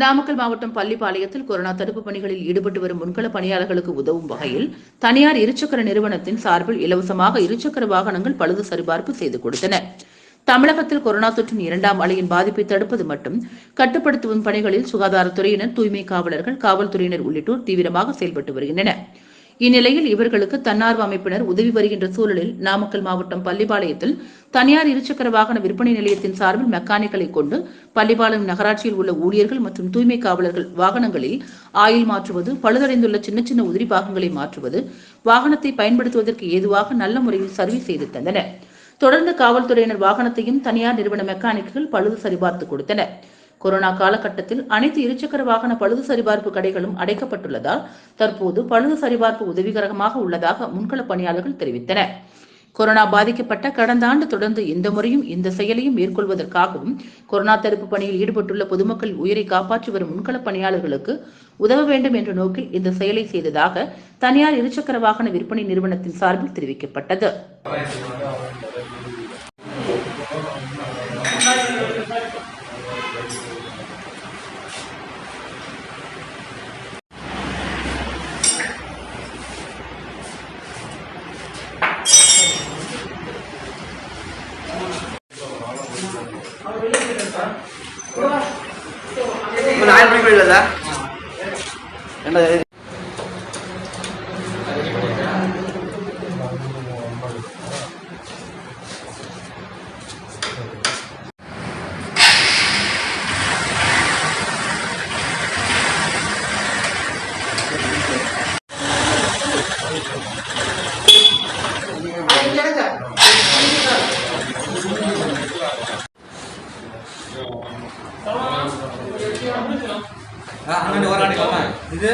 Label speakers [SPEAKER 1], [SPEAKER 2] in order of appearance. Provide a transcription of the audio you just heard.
[SPEAKER 1] நாமக்கல் மாவட்டம் பள்ளிப்பாளையத்தில் கொரோனா தடுப்பு பணிகளில் ஈடுபட்டு வரும் முன்கள பணியாளர்களுக்கு உதவும் வகையில் தனியார் இருசக்கர நிறுவனத்தின் சார்பில் இலவசமாக இருசக்கர வாகனங்கள் பழுது சரிபார்ப்பு செய்து கொடுத்தன. தமிழகத்தில் கொரோனா தொற்றின் இரண்டாம் அலையின் பாதிப்பை தடுப்பது மட்டும் கட்டுப்படுத்தும் பணிகளில் சுகாதாரத்துறையினர் தூய்மை காவலர்கள் காவல்துறையினர் உள்ளிட்டோர் தீவிரமாக செயல்பட்டு வருகின்றனர். இந்நிலையில் இவர்களுக்கு தன்னார்வ அமைப்பினர் உதவி வருகின்ற சூழலில் நாமக்கல் மாவட்டம் பள்ளிபாளையத்தில் தனியார் இருசக்கர வாகன விற்பனை நிலையத்தின் சார்பில் மெக்கானிக்கலை கொண்டு பள்ளிபாளையம் நகராட்சியில் உள்ள ஊழியர்கள் மற்றும் தூய்மை காவலர்கள் வாகனங்களில் ஆயில் மாற்றுவது பழுதடைந்துள்ள சின்ன சின்ன உதிரி பாகங்களை மாற்றுவது வாகனத்தை பயன்படுத்துவதற்கு ஏதுவாக நல்ல முறையில் சர்வீஸ் செய்து தந்தனர். தொடர்ந்து காவல்துறையினர் வாகனத்தையும் தனியார் நிறுவன மெக்கானிக்குகள் பழுது சரிபார்த்து கொடுத்தனர். கொரோனா காலகட்டத்தில் அனைத்து இருசக்கர வாகன பழுது சரிபார்ப்பு கடைகளும் அடைக்கப்பட்டுள்ளதால் தற்போது பழுது சரிபார்ப்பு உதவிகரமாக உள்ளதாக முன்கள பணியாளர்கள் தெரிவித்தனர். கொரோனா பாதிக்கப்பட்ட கடந்த ஆண்டு தொடர்ந்து இந்த முறையும் இந்த செயலையும் மேற்கொள்வதற்காகவும் கொரோனா தடுப்பு பணியில் ஈடுபட்டுள்ள பொதுமக்கள் உயிரை காப்பாற்றி வரும் முன்கள பணியாளர்களுக்கு உதவ வேண்டும் என்ற நோக்கில் இந்த செயலை செய்ததாக தனியார் இருசக்கர வாகன விற்பனை நிறுவனத்தின் சார்பில் தெரிவிக்கப்பட்டது.
[SPEAKER 2] நாலு மணிக்கு இல்லை சார் என்ன அண்ணன் ஒரு ஆண்டு இது?